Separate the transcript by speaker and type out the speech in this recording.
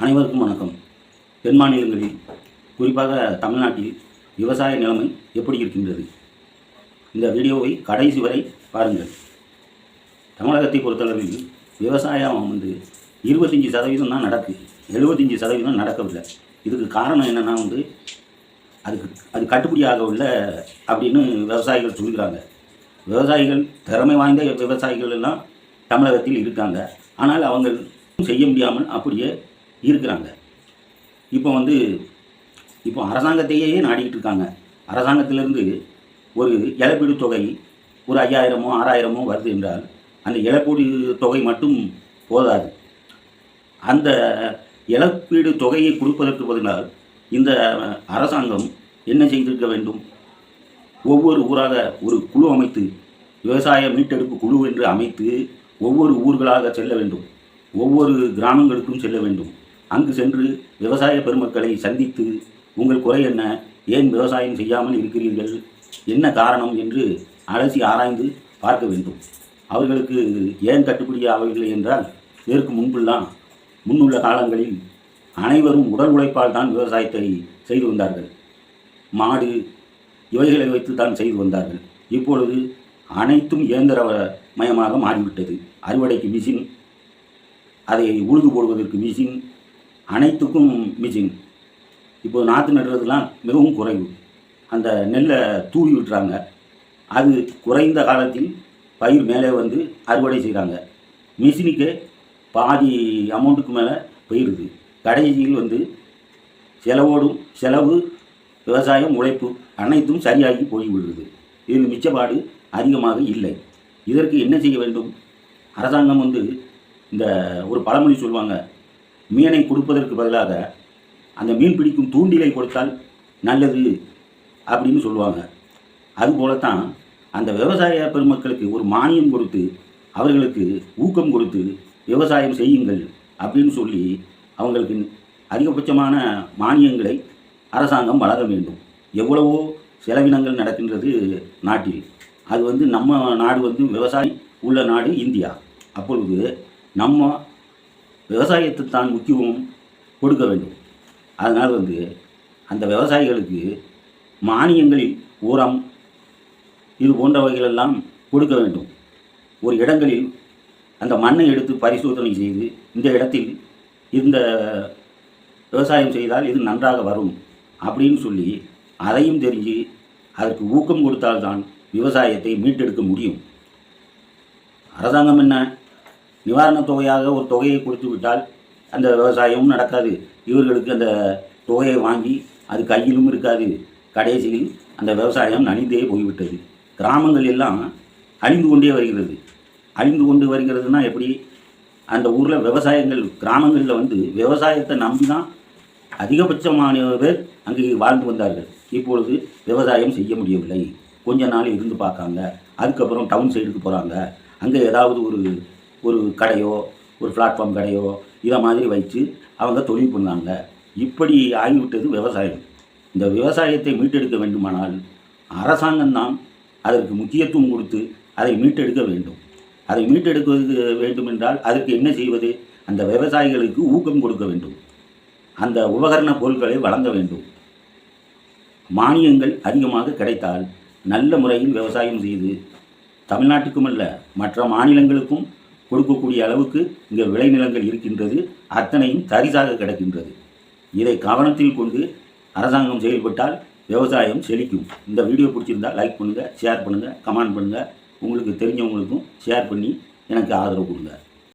Speaker 1: அனைவருக்கும் வணக்கம். தென் மாநிலங்களில் குறிப்பாக தமிழ்நாட்டில் விவசாய நிலைமை எப்படி இருக்கின்றது? இந்த வீடியோவை கடைசி வரை பாருங்கள். தமிழகத்தை பொறுத்தளவில் விவசாயம் வந்து இருபத்தஞ்சி சதவீதம் தான் நடக்குது எழுபத்தஞ்சி சதவீதம் நடக்கவில்லை. இதுக்கு காரணம் என்னென்னா வந்து அதுக்கு அது கட்டுப்படியாகவில்லை அப்படின்னு விவசாயிகள் சொல்கிறாங்க விவசாயிகள் திறமை வாய்ந்த விவசாயிகள் எல்லாம் தமிழகத்தில் இருக்காங்க. ஆனால் அவங்க செய்ய முடியாமல் அப்படியே இருக்கிறாங்க. இப்போ வந்து இப்போ அரசாங்கத்தையே நாடிக்கிட்டு இருக்காங்க. அரசாங்கத்திலிருந்து ஒரு இழப்பீடு தொகை ஒரு ஐயாயிரமோ ஆறாயிரமோ வருது என்றால் அந்த இழப்பீடு தொகை மட்டும் போதாது. அந்த இழப்பீடு தொகையை கொடுப்பதற்கு பதிலாக இந்த அரசாங்கம் என்ன செய்திருக்க வேண்டும்? ஒவ்வொரு ஊராக ஒரு குழு அமைத்து விவசாய மீட்டெடுப்பு குழு என்று அமைத்து ஒவ்வொரு ஊர்களாக செல்ல வேண்டும். ஒவ்வொரு கிராமங்களுக்கும் செல்ல வேண்டும். அங்கு சென்று விவசாய பெருமக்களை சந்தித்து உங்கள் குறை என்ன? ஏன் விவசாயம் செய்யாமல் இருக்கிறீர்கள்? என்ன காரணம்? என்று அலசி ஆராய்ந்து பார்க்க வேண்டும். அவர்களுக்கு ஏன் கட்டுப்படியாகவில்லை என்றால் இதற்கு முன்பெல்லாம் முன்னுள்ள காலங்களில் அனைவரும் உடல் உழைப்பால் தான் விவசாயத்தை செய்து வந்தார்கள். மாடு இவைகளை வைத்து தான் செய்து வந்தார்கள். இப்பொழுது அனைத்தும் இயந்திர மயமாக மாறிவிட்டது. அறுவடைக்கு மிஷின் அதை உழுது போடுவதற்கு மிஷின் அனைத்துக்கும் மிஷின் இப்போ நாற்று நடுறதுலாம் மிகவும் குறைவு. அந்த நெல்லை தூவி விட்டுறாங்க. அது குறைந்த காலத்தில் பயிர் மேலே வந்து அறுவடை செய்கிறாங்க மிஷினுக்கு பாதி அமௌண்ட்டுக்கு மேலே போயிடுது. கடைசியில் வந்து செலவோடும் செலவு விவசாயம் உழைப்பு அனைத்தும் சரியாகி போய்விடுது. இதில் மிச்சப்பாடு அதிகமாக இல்லை. இதற்கு என்ன செய்ய வேண்டும்? அரசாங்கம் வந்து இந்த ஒரு பழமொழி சொல்லுவாங்க மீனை கொடுப்பதற்கு பதிலாக அந்த மீன் பிடிக்கும் தூண்டிலை கொடுத்தால் நல்லது அப்படின்னு சொல்லுவாங்க. அதுபோலத்தான் அந்த விவசாய பெருமக்களுக்கு ஒரு மானியம் கொடுத்து அவர்களுக்கு ஊக்கம் கொடுத்து விவசாயம் செய்யுங்கள் அப்படின்னு சொல்லி அவங்களுக்கு அதிகபட்சமான மானியங்களை அரசாங்கம் வழங்க வேண்டும். எவ்வளவோ செலவினங்கள் நடக்கின்றது நாட்டில். அது வந்து நம்ம நாடு வந்து விவசாயி உள்ள நாடு இந்தியா. அப்பொழுது நம்ம விவசாயத்தை தான் முக்கியம் கொடுக்க வேண்டும். அதனால் வந்து அந்த விவசாயிகளுக்கு மானியங்களில் உரம் இது போன்றவைகளெல்லாம் கொடுக்க வேண்டும். ஒரு இடங்களில் அந்த மண்ணை எடுத்து பரிசோதனை செய்து இந்த இடத்தில் இந்த விவசாயம் செய்தால் இது நன்றாக வரும் அப்படின்னு சொல்லி அதையும் தெரிஞ்சு அதற்கு ஊக்கம் கொடுத்தால்தான் விவசாயத்தை மீட்டெடுக்க முடியும். அரசாங்கம் என்ன நிவாரணத் தொகையாக ஒரு தொகையை கொடுத்து விட்டால் அந்த விவசாயமும் நடக்காது. இவர்களுக்கு அந்த தொகையை வாங்கி அது கையிலும் இருக்காது. கடைசியில் அந்த விவசாயம் நனிந்தே போய்விட்டது. கிராமங்கள் எல்லாம் அழிந்து கொண்டே வருகிறது. அழிந்து கொண்டு வருகிறதுனா எப்படி? அந்த ஊரில் விவசாயங்கள் கிராமங்களில் வந்து விவசாயத்தை நம்பி தான் அதிகபட்சமான பேர் அங்கே வாழ்ந்து வந்தார்கள். இப்பொழுது விவசாயம் செய்ய முடியவில்லை. கொஞ்ச நாள் இருந்து பார்க்காங்க. அதுக்கப்புறம் டவுன் சைடுக்கு போகிறாங்க அங்கே ஏதாவது ஒரு ஒரு கடையோ ஒரு பிளாட்ஃபார்ம் கடையோ இதை மாதிரி வச்சு அவங்க தொழில் பண்ணாங்க. இப்படி ஆகிவிட்டது விவசாயம். இந்த விவசாயத்தை மீட்டெடுக்க வேண்டுமானால் அரசாங்கம்தான் அதற்கு முக்கியத்துவம் கொடுத்து அதை மீட்டெடுக்க வேண்டும். அதை மீட்டெடுக்க வேண்டும் என்றால் அதற்கு என்ன செய்வது? அந்த விவசாயிகளுக்கு ஊக்கம் கொடுக்க வேண்டும். அந்த உபகரண பொருட்களை வழங்க வேண்டும். மானியங்கள் அதிகமாக கிடைத்தால் நல்ல முறையில் விவசாயம் செய்து தமிழ்நாட்டுக்கும் அல்ல மற்ற மாநிலங்களுக்கும் கொடுக்கக்கூடிய அளவுக்கு இங்கே விளைநிலங்கள் இருக்கின்றது அத்தனையும் தரிசாக கிடக்கின்றது. இதை கவனத்தில் கொண்டு அரசாங்கம் செயல்பட்டால் விவசாயம் செழிக்கும். இந்த வீடியோ பிடிச்சிருந்தால் லைக் பண்ணுங்கள் ஷேர் பண்ணுங்கள் கமெண்ட் பண்ணுங்கள் உங்களுக்கு தெரிஞ்சவங்களுக்கும் ஷேர் பண்ணி எனக்கு ஆதரவு கொடுங்க.